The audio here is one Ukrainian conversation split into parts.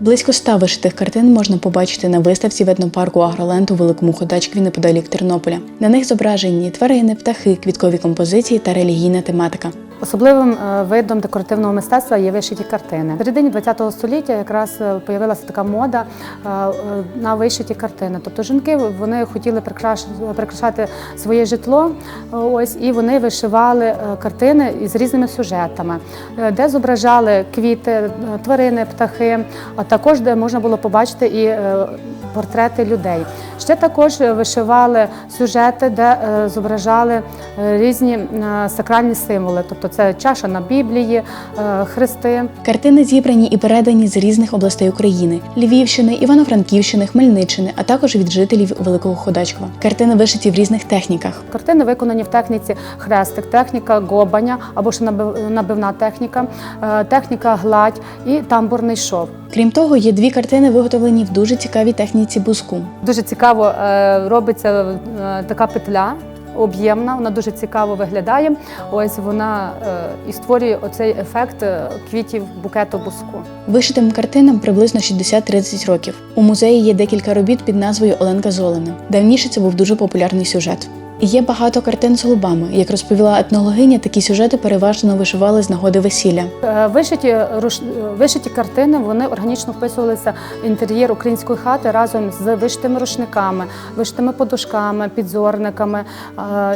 Близько ста вишитих картин можна побачити на виставці в етнопарку Агроленд у Великому Ходачкові неподалік Тернополя. На них зображені тварини, птахи, квіткові композиції та релігійна тематика. Особливим е, видом декоративного мистецтва є вишиті картини. В середині ХХ століття якраз з'явилася така мода е, е, на вишиті картини. Тобто жінки вони хотіли прикраш- прикрашати своє житло, е, ось і вони вишивали е, картини із різними сюжетами, е, де зображали квіти, е, тварини, птахи, а також де можна було побачити і е, портрети людей. Ще також е, вишивали сюжети, де е, зображали е, різні сакральні символи, тобто це чаша на Біблії, хрести. Картини зібрані і передані з різних областей України: Львівщини, Івано-Франківщини, Хмельниччини, а також від жителів Великого Ходачкова. Картини вишиті в різних техніках. Картини виконані в техніці хрестик, техніка гобаня або ж набив- набивна техніка, техніка гладь і тамбурний шов. Крім того, є дві картини, виготовлені в дуже цікавій техніці буску. Дуже цікаво е, робиться е, така петля. Об'ємна, вона дуже цікаво виглядає. Ось вона е, і створює оцей ефект квітів букету буску. Вишитим картинам приблизно 60-30 років. У музеї є декілька робіт під назвою Оленка Золена. Давніше це був дуже популярний сюжет. Є багато картин з голубами. Як розповіла етнологиня, такі сюжети переважно вишивали з нагоди весілля. Е, Вишиті, вишиті картини вони органічно вписувалися в інтер'єр української хати разом з вишитими рушниками, вишитими подушками, підзорниками, е,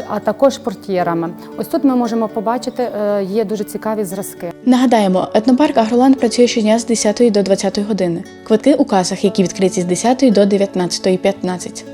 а також портьєрами. Ось тут ми можемо побачити, е, є дуже цікаві зразки. Нагадаємо, етнопарк Агроланд працює щодня з 10 до 20 години. Квитки у касах, які відкриті з 10 до 19.15.